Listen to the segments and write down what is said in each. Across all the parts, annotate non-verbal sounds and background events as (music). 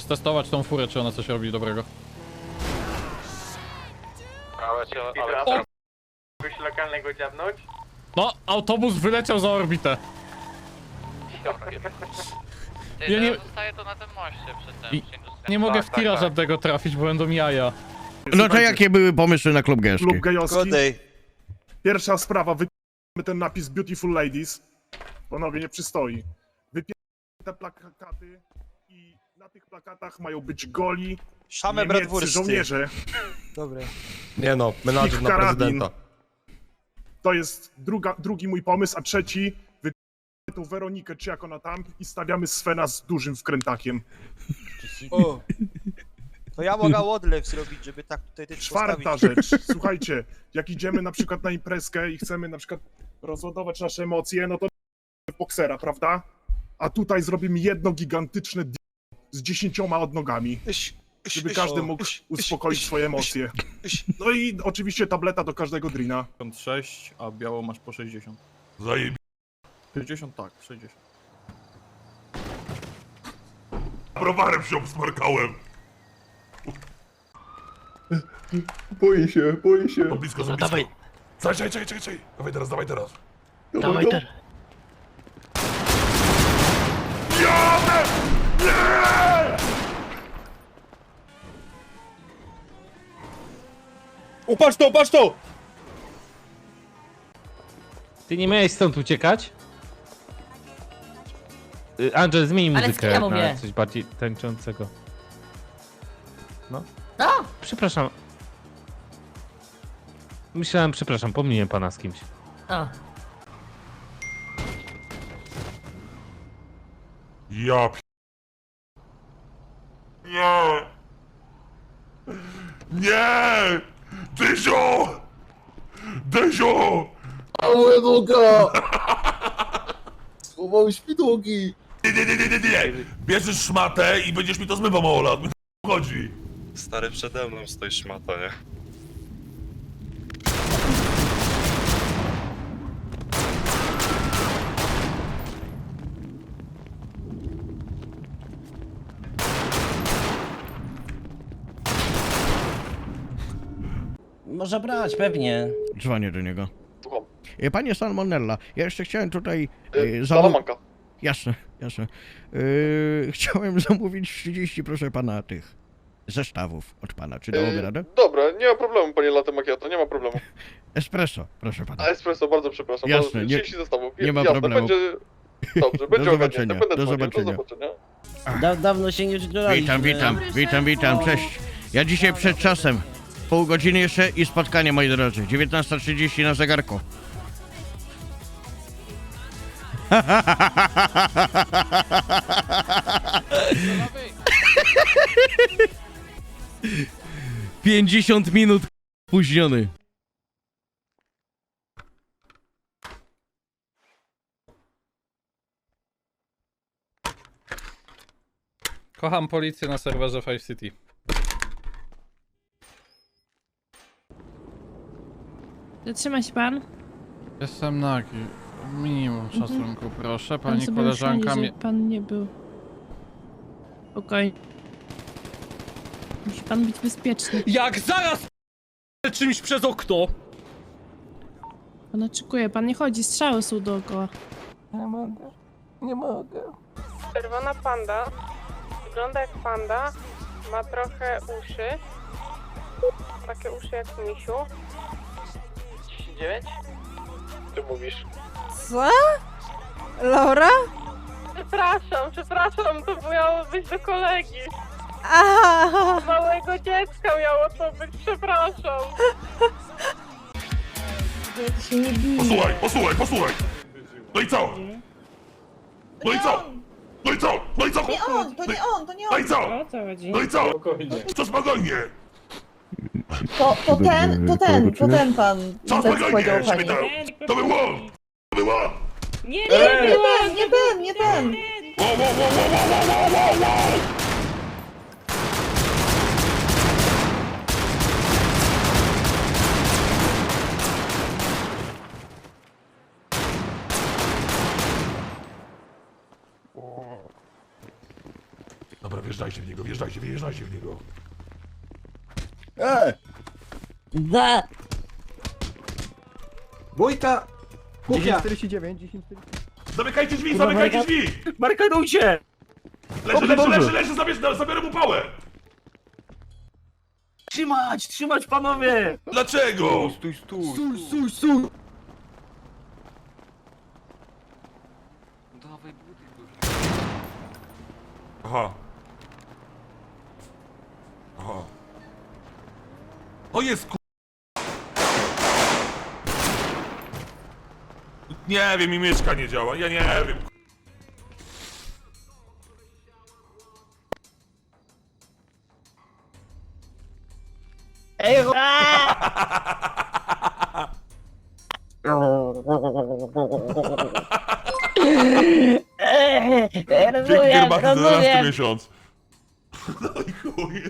Przetestować tą furę, czy ona coś robi dobrego. Ale cię, ale O! kogoś lokalnego dziabnąć? No, autobus wyleciał za orbitę. Ty, Ja ja nie- zostaje to na tym moście przy tym. I- przy industrialnym. Nie mogę Tak, w tira tak, tak. żadnego trafić, bo będą jaja. No to jakie były pomysły na klub gejowski? Klub gejowski. Godej. Pierwsza sprawa, wypijmy ten napis Beautiful Ladies. Panowie, nie przystoi. Wypijmy te plakaty i na tych plakatach mają być goli Szamę niemieccy bratwurscy. żołnierze. Dobre. Nie no, menadżer na karabin. prezydenta. To jest druga, drugi mój pomysł, a trzeci wypijmy tą Weronikę, czy jak ona tam i stawiamy Svena z dużym wkrętakiem. O. To ja mogę odlew zrobić, żeby tak tutaj też Czwarta postawić. rzecz, słuchajcie, jak idziemy na przykład na imprezkę i chcemy na przykład rozładować nasze emocje, no to boksera, prawda? A tutaj zrobimy jedno gigantyczne z dziesięcioma odnogami, żeby każdy mógł uspokoić swoje emocje. No i oczywiście tableta do każdego drina. 6, a białą masz po 60. Zajeb... 60 tak, 60. Browarem się obsmarkałem. Boję się, boję się. To blisko, to blisko. dawaj. Czekaj, czekaj, czekaj, czekaj. Dawaj teraz, dawaj teraz. Dawaj teraz. Upatrz to, patrz to! Ty nie miałeś stąd uciekać? Y, Angel, zmień Ale muzykę ja na mówię. coś bardziej tańczącego. No. No! Przepraszam. Myślałem, przepraszam, pomyliłem pana z kimś. O, Ja p... Nie! Nie! Dyzio! Dyzio! Małe noga! Schowałeś mi nogi! Nie, nie, nie, nie, nie, nie! Bierzesz szmatę i będziesz mi to zmywał mało lat. Chodzi. Stary, przede mną stoi szmata, nie? Może brać, pewnie. Dzwonię do niego. Słucham. E, Panie Salmonella, ja jeszcze chciałem tutaj e, zamówić... Jasne, jasne. E, (laughs) chciałem zamówić 30, proszę pana, tych zestawów od pana. Czy dałoby radę? Dobra, nie ma problemu, panie latte macchiato, nie ma problemu. (laughs) Espresso, proszę pana. A espresso, bardzo przepraszam. Jasne, bardzo, nie- 30 zestawów. nie ma Jasne, problemu. Będzie... (laughs) Dobrze, będzie zobaczenia, ogarnięte. Będę do dzwonił, zobaczenia. Do zobaczenia. Da dawno się nie graliśmy. Witam, witam, witam, witam, cześć. Ja dzisiaj przed czasem. Pół godziny jeszcze i spotkanie, moi drodzy. 19.30 na zegarku. Pięćdziesiąt minut spóźniony. Kocham policję na serwerze Five City. Zatrzyma się pan. Jestem nagi. Minimum szacunku, proszę. Pan Pani sobie koleżanka mnie... że pan nie był. Spokojnie. Musi pan być bezpieczny. Jak zaraz czymś przez okno! Pan oczekuje, pan nie chodzi, strzały są dookoła. Czerwona panda. Wygląda jak panda. Ma trochę uszy. Takie uszy jak misiu. 39? Ty mówisz. Co? Laura? Przepraszam, przepraszam, to miało być do kolegi. Małego dziecka miało to być, przepraszam. Posłuchaj, posłuchaj, posłuchaj! No i co? No i co? No i co? No i co? Nie on, to nie on, to nie No i co? O co chodzi? No i co? Co spokojnie? To, to ten, to ten, to ten pan. Co spokojnie? Się pytał. To było! To było! Nie, Nie ten, nie ten, nie ten. Wow, wow, wow, wow, wow, wow, wow, wow, wow! Dobra, wjeżdżajcie w niego, wjeżdżajcie, wjeżdżajcie w niego. Za! Wójta! Kuchnia! Zamykajcie drzwi, zamykajcie drzwi! Barykadujcie! Leży, leży, leży, leży, zabierz, zabiorę mu pałę! Trzymać, trzymać panowie! Dlaczego? Stój, stój! Stój, stój, stój! Aha. Aha. O jest Nie wiem, mi myszka nie działa, ja nie wiem. Ej, (laughs) Dzięki za 11 miesiąc. (laughs) No i chuj.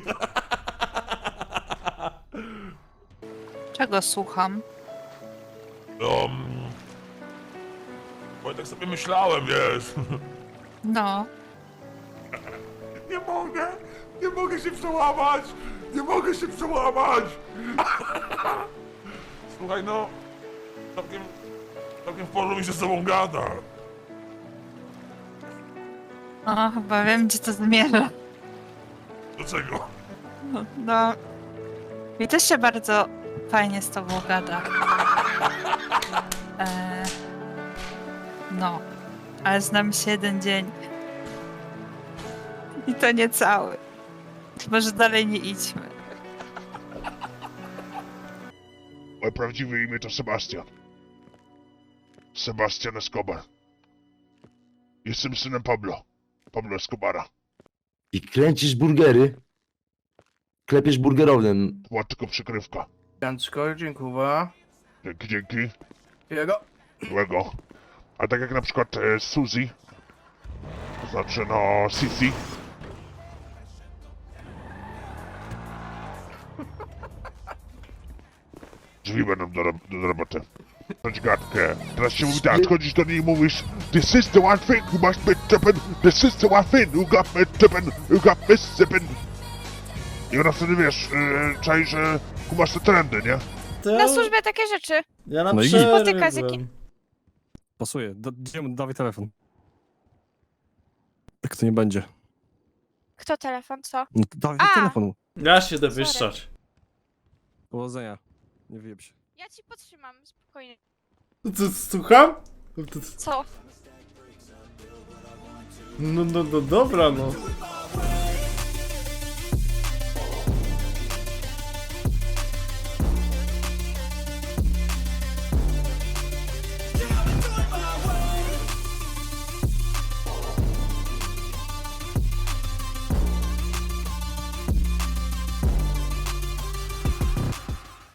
Czego słucham? Um, bo ja tak sobie myślałem, wiesz. No. (laughs) Nie mogę! Nie mogę się przełamać! Nie mogę się przełamać! (laughs) Słuchaj, no... Całkiem... Całkiem w porządku mi się z sobą gada. O, chyba wiem, gdzie to zmierza. Dlaczego? No, no. Mi też się bardzo fajnie z tobą gada. No. Ale znam się jeden dzień. I to nie cały. Może dalej nie idźmy. Moje prawdziwe imię to Sebastian. Sebastian Escobar. Jestem synem Pablo. Pablo Escobara. I kręcisz burgery? Klepiesz burgerowym. To była tylko przykrywka. Janczko, dziękuję. Dzięki, dzięki. Jego. Złego. A tak jak na przykład e, Suzy. To znaczy no Sisi. Drzwi będą do, rob- do roboty. Chodź gadkę. Teraz się mówi tak, chodzisz do niej i mówisz This is the one thing you must be tipping This is the one thing you got me tipping You got me sipping I ona wtedy wiesz, yy, czai, że kumasz te trendy, nie? Na służbie takie rzeczy. Ja na No i- Spotyka z jakim- Pasuje, dawaj telefon. Tak to nie będzie. Kto telefon, co? No to dawaj A! telefon. Ja się wyszczać. Powodzenia. Nie wyjeb się. Ja ci podtrzymam, spokojnie. Słucham? Co? No, no, no dobra, no.